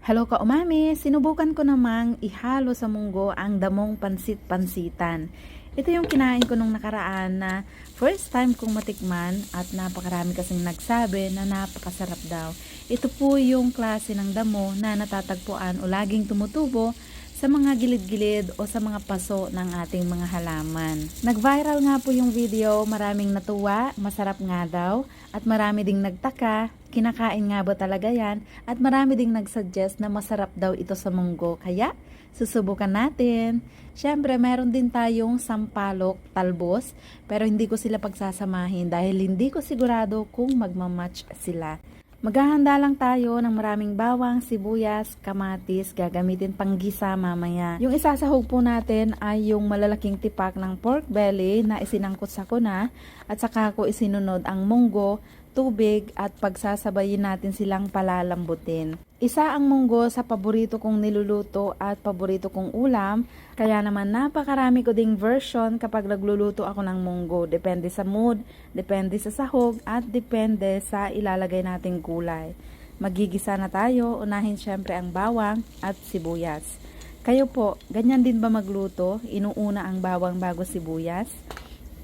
Hello ka umami, sinubukan ko namang ihalo sa munggo ang damong pansit-pansitan. Ito yung kinain ko nung nakaraan na first time kong matikman at napakarami kasing nagsabi na napakasarap daw. Ito po yung klase ng damo na natatagpuan o laging tumutubo sa mga gilid-gilid o sa mga paso ng ating mga halaman. Nag-viral nga po yung video, maraming natuwa, masarap nga daw, at marami ding nagtaka, kinakain nga ba talaga yan, at marami ding nagsuggest na masarap daw ito sa munggo. Kaya, susubukan natin. Siyempre, meron din tayong sampalok, talbos, pero hindi ko sila pagsasamahin dahil hindi ko sigurado kung magmamatch sila. Maghahanda lang tayo ng maraming bawang, sibuyas, kamatis, gagamitin pang gisa mamaya. Yung isasahog po natin ay yung malalaking tipak ng pork belly na isinangkot sa kuna at saka ko isinunod ang munggo, tubig at pagsasabayin natin silang palalambutin. Isa ang munggo sa paborito kong niluluto at paborito kong ulam, kaya naman napakarami ko ding version kapag nagluluto ako ng munggo. Depende sa mood, depende sa sahog, at depende sa ilalagay nating gulay. Magigisa na tayo, unahin syempre ang bawang at sibuyas. Kayo po, ganyan din ba magluto? Inuuna ang bawang bago sibuyas?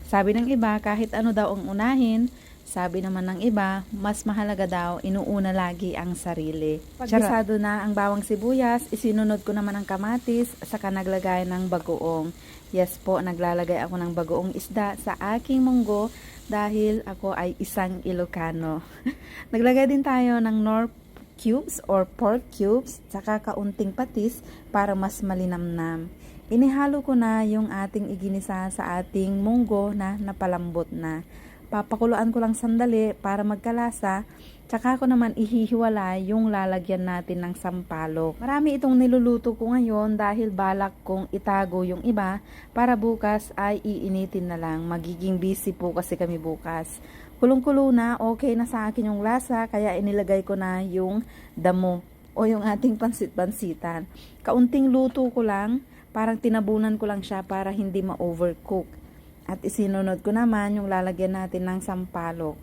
Sabi ng iba, kahit ano daw ang unahin, sabi naman ng iba, mas mahalaga daw, inuuna lagi ang sarili. Pagkisado na ang bawang sibuyas, isinunod ko naman ang kamatis, saka naglagay ng bagoong. Yes po, naglalagay ako ng bagoong isda sa aking munggo dahil ako ay isang Ilocano. naglagay din tayo ng nor cubes or pork cubes, saka kaunting patis para mas malinamnam. Inihalo ko na yung ating iginisa sa ating munggo na napalambot na papakuluan ko lang sandali para magkalasa, tsaka ko naman ihihiwalay yung lalagyan natin ng sampalok. Marami itong niluluto ko ngayon dahil balak kong itago yung iba para bukas ay iinitin na lang. Magiging busy po kasi kami bukas. Kulong-kulo na, okay na sa akin yung lasa, kaya inilagay ko na yung damo o yung ating pansit-pansitan. Kaunting luto ko lang, parang tinabunan ko lang siya para hindi ma-overcook. At isinunod ko naman yung lalagyan natin ng sampalok.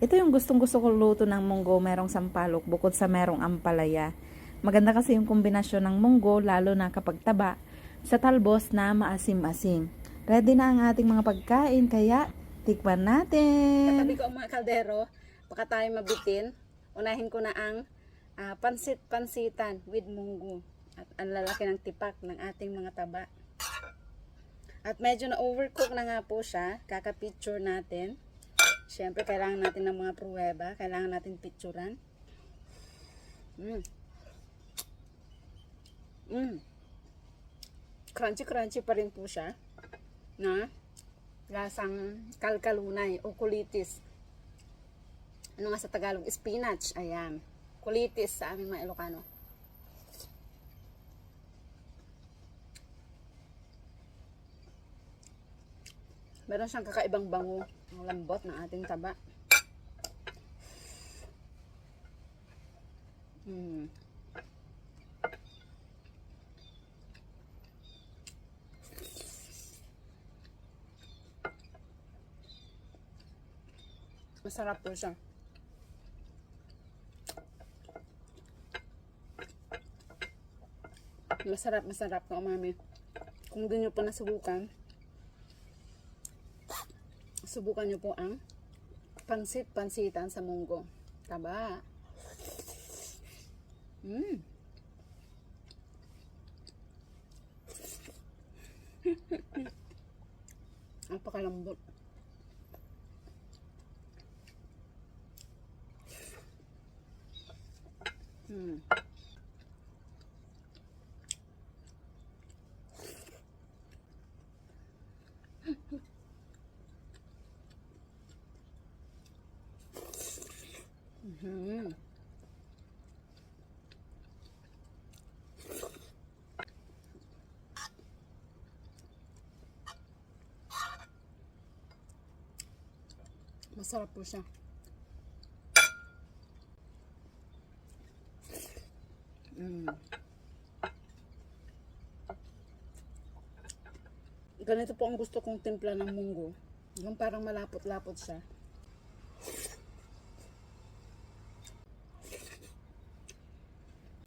Ito yung gustong gusto ko luto ng munggo, merong sampalok bukod sa merong ampalaya. Maganda kasi yung kombinasyon ng munggo, lalo na kapag taba, sa talbos na maasim-asim. Ready na ang ating mga pagkain, kaya tikman natin. Katabi ko ang mga kaldero, baka tayo mabitin. Unahin ko na ang ah, pansit-pansitan with munggo. At ang lalaki ng tipak ng ating mga taba. At medyo na overcook na nga po siya. Kaka-picture natin. Siyempre, kailangan natin ng mga pruweba. Kailangan natin picturean. Mm. Mm. Crunchy-crunchy pa rin po siya. Na lasang kalkalunay o kulitis. Ano nga sa Tagalog? Spinach. Ayan. Kulitis sa aming mga Ilocano. Meron siyang kakaibang bango. Ang lambot ng ating taba. Mm. Masarap po siya. Masarap, masarap na umami. Kung di nyo pa nasubukan, subukan nyo po ang pansit-pansitan sa munggo. Taba. Mm. Napakalambot. Mm. Masarap po siya. Mm. Ganito po ang gusto kong timpla ng munggo. Yung parang malapot-lapot siya.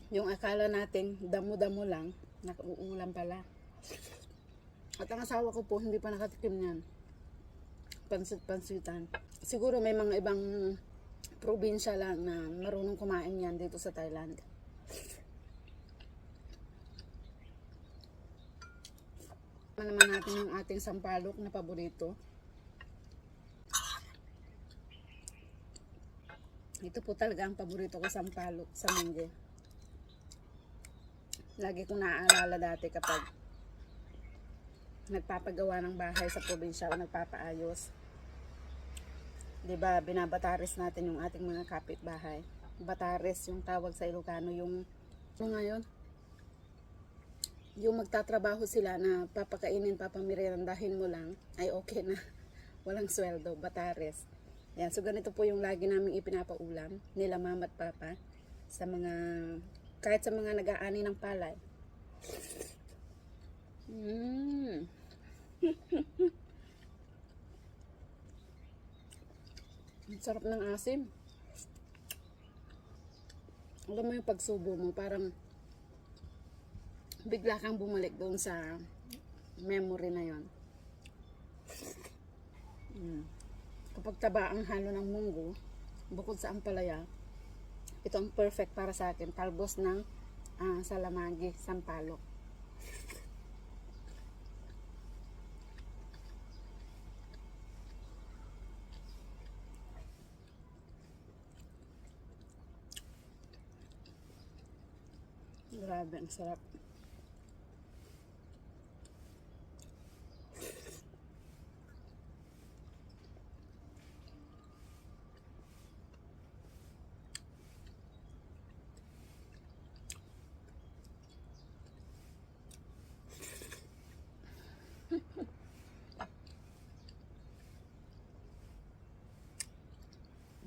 Yung akala nating damo-damo lang, nakuulam pala. At ang asawa ko po, hindi pa nakatikim yan. Pansit-pansitan. Siguro may mga ibang probinsya lang na marunong kumain yan dito sa Thailand. Naman natin yung ating sampalok na paborito. Ito po talaga ang paborito ko sampalok sa munggo. Lagi kong naaalala dati kapag nagpapagawa ng bahay sa probinsya o nagpapaayos. 'Di ba binabataris natin yung ating mga kapitbahay. Batares yung tawag sa Ilocano, yung ano ngayon? Yung magtatrabaho sila na papakainin, papamirandahin mo lang, ay okay na. Walang sweldo, batares. Yan, so ganito po yung lagi namin ipinapaulam nila mama at papa sa mga kahit sa mga nag-aani ng palay. Mm. Ang sarap ng asim. Alam mo yung pagsubo mo, parang bigla kang bumalik doon sa memory na yon. Mm. Kapag taba ang halo ng munggo, bukod sa ampalaya, ito ang perfect para sa akin. Talbos ng ah, salamagi, sampalok. Grabe, ang sarap.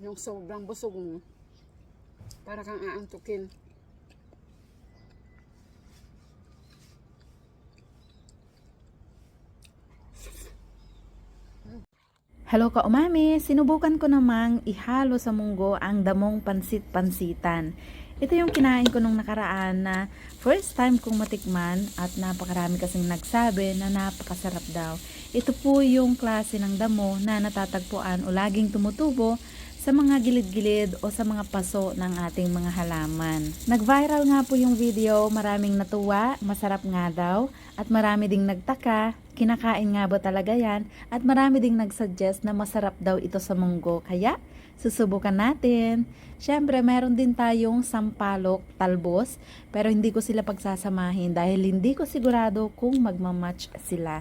Yung sobrang busog mo, para kang aantukin. Hello ka umami, sinubukan ko namang ihalo sa munggo ang damong pansit-pansitan. Ito yung kinain ko nung nakaraan na first time kong matikman at napakarami kasing nagsabi na napakasarap daw. Ito po yung klase ng damo na natatagpuan o laging tumutubo sa mga gilid-gilid o sa mga paso ng ating mga halaman. Nag-viral nga po yung video, maraming natuwa, masarap nga daw, at marami ding nagtaka, kinakain nga ba talaga yan, at marami ding nagsuggest na masarap daw ito sa munggo. Kaya, susubukan natin. Siyempre, meron din tayong sampalok, talbos, pero hindi ko sila pagsasamahin dahil hindi ko sigurado kung magmamatch sila.